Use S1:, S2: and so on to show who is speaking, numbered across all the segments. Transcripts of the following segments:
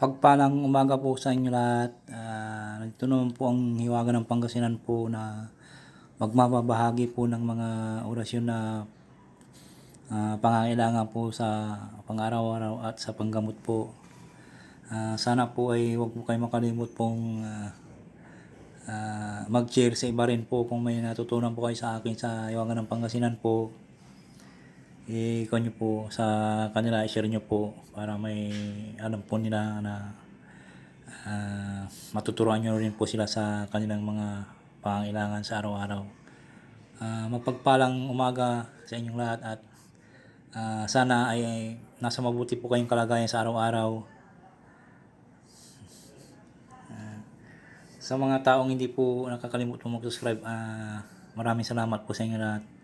S1: Pagpalang umaga po sa inyo lahat. Ah, nandito naman po ang hiwaga ng Pangasinan po na magmamabahagi po ng mga orasyon na ah, pangangailangan po sa pang-araw-araw at sa panggamot po. Ah, sana po ay huwag po kayo makalimot pong ah, ah, mag-share sa iba rin po kung may natutunan po kayo sa akin sa hiwaga ng Pangasinan po i-ikaw nyo po sa kanila i-share nyo po para may alam po nila na ah, matuturuan nyo rin po sila sa kanilang mga pangangailangan sa araw-araw. Ah, mapagpalang umaga sa inyong lahat at ah, sana ay, ay nasa mabuti po kayong kalagayan sa araw-araw. Sa mga taong hindi po nakakalimut mag-subscribe, ah, maraming salamat po sa inyo lahat.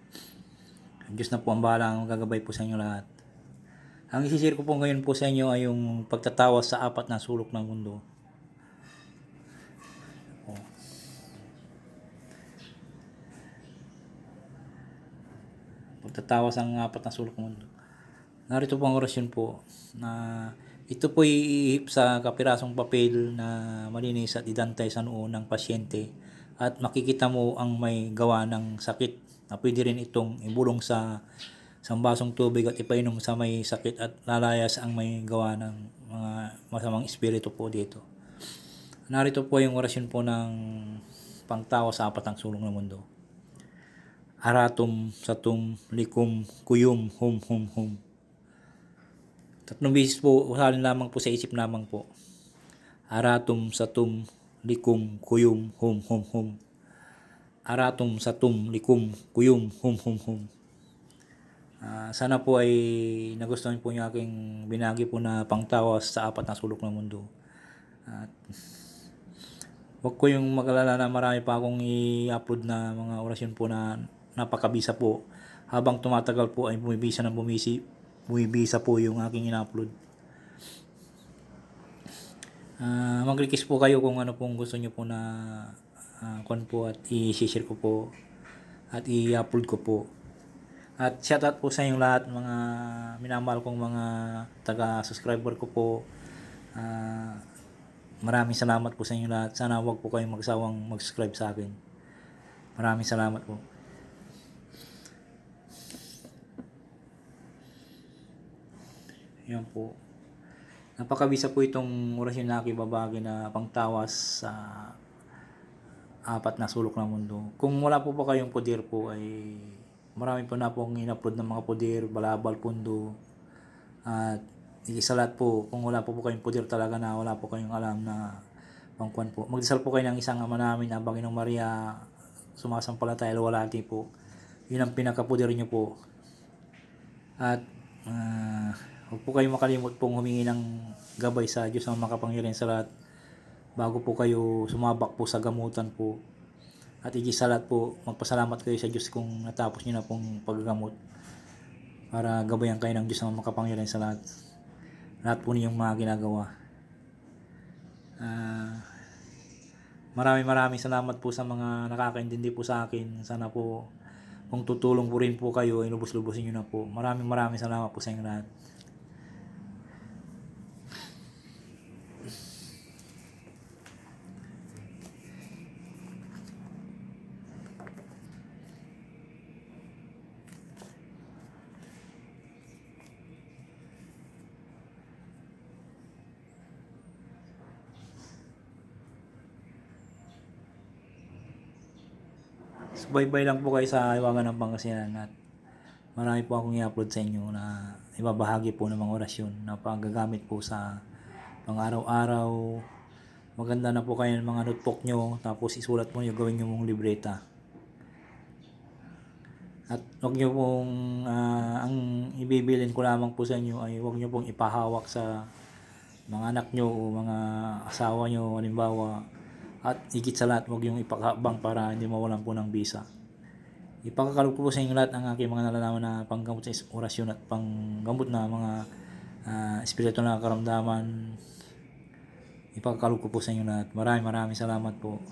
S1: Diyos na po ang bahala magagabay po sa inyo lahat. Ang isisir ko po ngayon po sa inyo ay yung pagtatawas sa apat na sulok ng mundo. Oh. Pagtatawas ang apat na sulok ng mundo. Narito po ang orasyon po na ito po iihip sa kapirasong papel na malinis at idantay sa noo ng pasyente at makikita mo ang may gawa ng sakit na pwede rin itong ibulong sa isang basong tubig at ipainom sa may sakit at lalayas ang may gawa ng mga masamang espiritu po dito. Narito po yung orasyon po ng pangtawa sa apat ng sulong ng mundo. Aratum, satum, likum, kuyum, hum, hum, hum. Tatlong beses po, usalin lamang po sa isip lamang po. Aratum, satum, likum, kuyum, hum, hum, hum. Aratum, satum, likum, kuyum, hum, hum, hum. Ah, sana po ay nagustuhan po niyo aking binagi po na pangtawas sa apat na sulok ng mundo. At Huwag ko yung mag-alala na marami pa akong i-upload na mga orasyon po na napakabisa po. Habang tumatagal po ay bumibisa ng bumisi, bumibisa po yung aking in-upload. Ah, mag-request po kayo kung ano pong gusto nyo po na uh, kwan po at i-share ko po at i-upload ko po. At shoutout po sa inyong lahat mga minamahal kong mga taga-subscriber ko po. Ah, maraming salamat po sa inyo lahat. Sana wag po kayong magsawang mag-subscribe sa akin. Maraming salamat po. Yan po. Napakabisa po itong orasyon na aking babagi na pangtawas sa apat na sulok ng mundo. Kung wala po pa kayong poder po ay marami po na pong in-upload ng mga poder, balabal, pundo. At isa lahat po, kung wala po po kayong poder talaga na wala po kayong alam na pangkuan po. Magdasal po kayo ng isang ama namin na Panginoong Maria sumasampalataya walati po. Yun ang pinakapoder nyo po. At ah, huwag po kayong makalimot pong humingi ng gabay sa Diyos ang makapangyarihan sa lahat bago po kayo sumabak po sa gamutan po. At higit sa lahat po, magpasalamat kayo sa Diyos kung natapos niyo na pong paggamot para gabayan kayo ng Diyos ang makapangyarihan sa lahat. Lahat po ninyong mga ginagawa. Ah, maraming maraming salamat po sa mga nakakaintindi po sa akin. Sana po kung tutulong po rin po kayo, inubos-lubosin nyo na po. Maraming maraming salamat po sa inyo lahat. Subaybay lang po kayo sa Iwagan ng Pangasinan at marami po akong i-upload sa inyo na ibabahagi po ng mga orasyon na pagagamit po sa pang araw-araw. Maganda na po kayo ng mga notebook nyo tapos isulat mo nyo gawin nyo mong libreta. At wag nyo pong ah, ang ibibilin ko lamang po sa inyo ay wag nyo pong ipahawak sa mga anak nyo o mga asawa nyo halimbawa at higit sa lahat, huwag yung ipakabang para hindi mawalan po ng visa. Ipakakalog ko po sa inyo lahat ang aking mga nalalaman na panggamot sa orasyon at panggamot na mga uh, espiritu na karamdaman. Ipakakalog ko po sa inyo lahat. Maraming maraming salamat po.